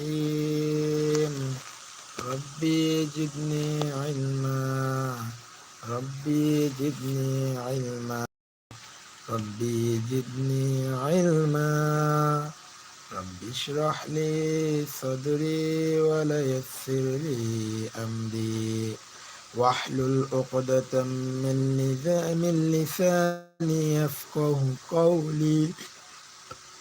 الرحيم. ربي زدني علما. ربي زدني علما. ربي زدني علما. رب اشرح لي صدري وليسر لي أمري. واحلل عقدة من لساني يفقه قولي.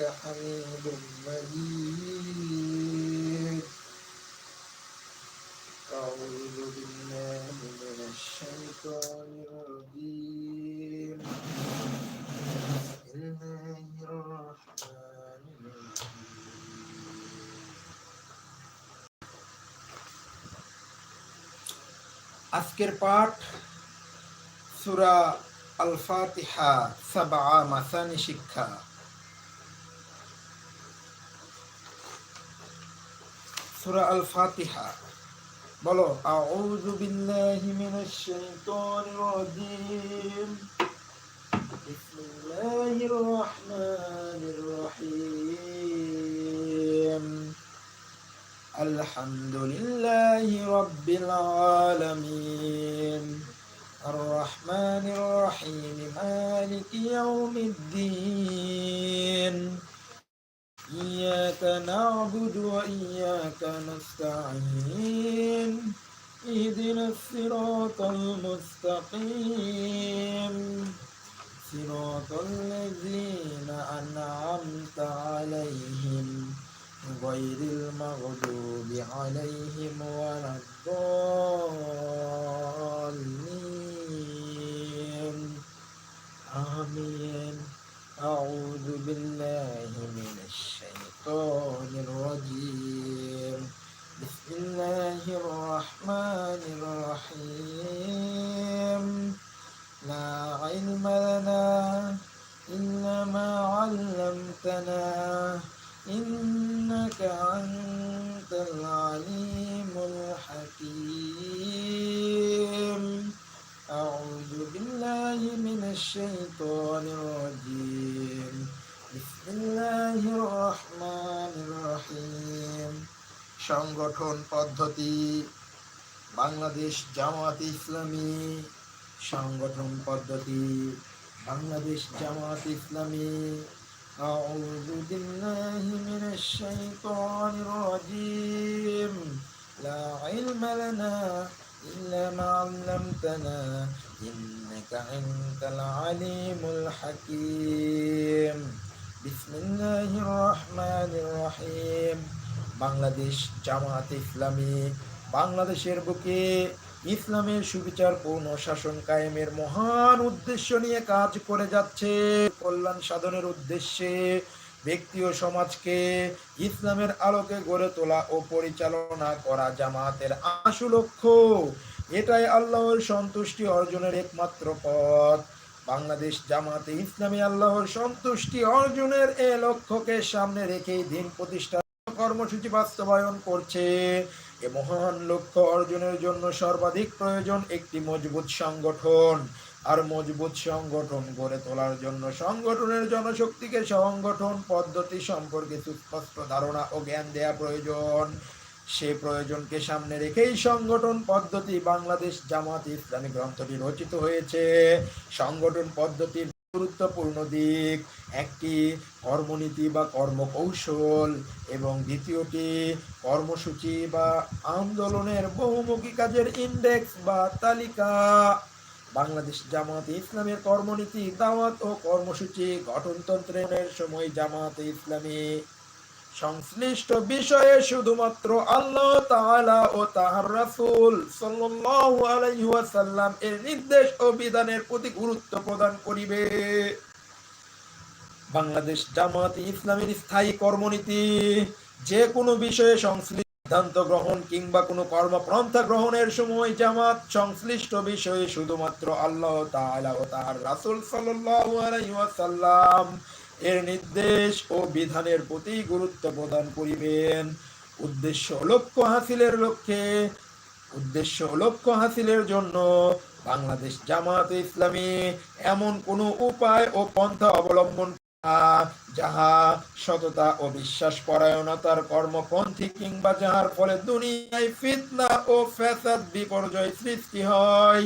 إنك حميد مجيد أعوذ بالله من الشيطان الرجيم بسم الله الرحمن الرحيم আজকের পাঠ সুরা আল ফাতিহা সাবা মাসানি শিক্ষা سورة الفاتحة. بلو أعوذ بالله من الشيطان الرجيم. بسم الله الرحمن الرحيم. الحمد لله رب العالمين. نعبد وإياك نستعين. اهدنا الصراط المستقيم. صراط الذين أنعمت عليهم غير المغضوب عليهم ولا الضالين. آمين. أعوذ بالله الشيطان الرجيم সংগঠন পদ্ধতি বাংলাদেশ জামাত ইসলামী সংগঠন পদ্ধতি বাংলাদেশ জামাত ইসলামী أعوذ بالله من الشيطان الرجيم لا علم لنا إلا ما علمتنا إنك أنت العليم الحكيم بسم الله الرحمن الرحيم বাংলাদেশ জামাত ইসলামী বাংলাদেশের বুকে ইসলামের সুবিচারপূর্ণ শাসন কায়েমের মহান উদ্দেশ্য নিয়ে কাজ করে যাচ্ছে। কল্যাণ সাধনের উদ্দেশ্যে ব্যক্তি ও সমাজকে ইসলামের আলোকে গড়ে তোলা ও পরিচালনা করা জামাতের আশু লক্ষ্য। এটাই আল্লাহর সন্তুষ্টি অর্জনের একমাত্র পথ। বাংলাদেশ জামাতে ইসলামী আল্লাহর সন্তুষ্টি অর্জনের এ লক্ষ্যকে সামনে রেখেই দিন প্রতিষ্ঠা কর্মসূচি বাস্তবায়ন করছে। এ মহান লক্ষ্য অর্জনের জন্য সর্বাধিক প্রয়োজন একটি মজবুত সংগঠন। আর মজবুত সংগঠন গড়ে তোলার জন্য সংগঠনের জনশক্তিকে সংগঠন পদ্ধতি সম্পর্কে সুস্পষ্ট ধারণা ও জ্ঞান দেয়া প্রয়োজন। সে প্রয়োজনকে সামনে রেখেই সংগঠন পদ্ধতি বাংলাদেশ জামাত ইসলামী গ্রন্থটি রচিত হয়েছে। সংগঠন পদ্ধতির গুরুত্বপূর্ণ দিক। একটি কর্মনীতি বা কর্মকৌশল এবং দ্বিতীয়টি কর্মসূচি বা আন্দোলনের বহুমুখী কাজের ইন্ডেক্স বা তালিকা। বাংলাদেশ জামাতে ইসলামের কর্মনীতি, দাওয়াত ও কর্মসূচি গঠনতন্ত্রের সময় জামাত ইসলামী সংশ্লিষ্ট বিষয়ে শুধুমাত্র আল্লাহ তাআলা ও তাহার রাসূল সাল্লাল্লাহু আলাইহি ওয়াসাল্লাম এর নির্দেশ ও বিধানের প্রতি গুরুত্ব প্রদান করিবে। বাংলাদেশ জামাত ইসলামের স্থায়ী কর্মনীতি, যে কোনো বিষয়ে সংশ্লিষ্ট সিদ্ধান্ত গ্রহণ কিংবা কোনো কর্মপন্থা গ্রহণের সময় জামাত সংশ্লিষ্ট বিষয়ে শুধুমাত্র আল্লাহ তাআলা ও তার রাসূল সাল্লাল্লাহু আলাইহি ওয়াসাল্লাম এর নির্দেশ ও বিধানের প্রতি গুরুত্ব প্রদান করিবেন। উদ্দেশ্য লক্ষ্য হাসিলের লক্ষ্যে, উদ্দেশ্য লক্ষ্য হাসিলের জন্য বাংলাদেশ জামাত ইসলামী এমন কোনো উপায় ও পন্থা অবলম্বন যাহা সততা ও বিশ্বাস পরায়ণতার কর্মপন্থী কিংবা যাহার ফলে দুনিয়ায় ফিতনা ও ফ্যাসাদ বিপর্যয় সৃষ্টি হয়।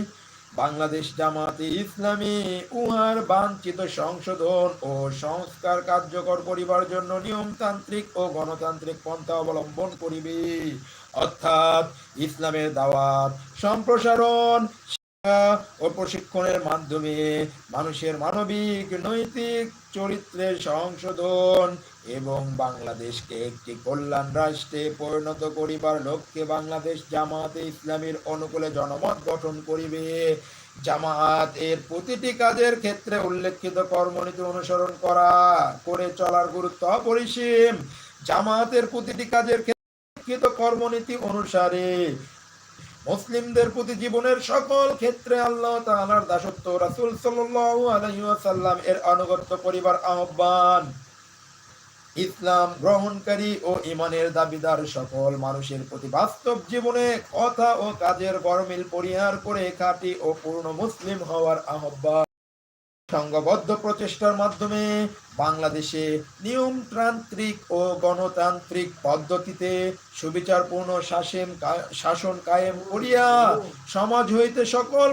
বাংলাদেশ জামাতে ইসলামী উহার বাঞ্ছিত সংশোধন ও সংস্কার কার্যকর করিবার জন্য নিয়মতান্ত্রিক ও গণতান্ত্রিক পন্থা অবলম্বন করিবে। অর্থাৎ ইসলামের দাওয়াত, সম্প্রসারণ ও প্রশিক্ষণের মাধ্যমে মানুষের মানবিক, নৈতিক চরিত্রের সংশোধন এবং বাংলাদেশকে একটি কল্যাণ রাষ্ট্রে পরিণত করিবার লক্ষ্যে বাংলাদেশ জামাতে ইসলামীর অনুকূলে জনমত গঠন করিবে। জামাত এর প্রতিটি কাজের ক্ষেত্রে উল্লেখিত কর্মনীতি অনুসরণ করা, করে চলার গুরুত্ব অপরিসীম। জামাতের প্রতিটি কাজের ক্ষেত্রে কর্মনীতি অনুসারে মুসলিমদের প্রতি জীবনের সকল ক্ষেত্রে আল্লাহ তাআলার দাসত্ব, রাসূল সাল্লাল্লাহু আলাইহি ওয়াসাল্লাম এর আনুগত্য পরিবার আহ্বান। ইসলাম গ্রহণকারী ও ইমানের দাবিদার সকল মানুষের প্রতি বাস্তব জীবনে কথা ও কাজের গরমিল পরিহার করে খাঁটি ও পূর্ণ মুসলিম হওয়ার আহ্বান। সংঘবদ্ধ প্রচেষ্টার মাধ্যমে বাংলাদেশে নিয়মতান্ত্রিক ও গণতান্ত্রিক পদ্ধতিতে সুবিচারপূর্ণ শাসন শাসন কায়েম করিয়া সমাজ হইতে সকল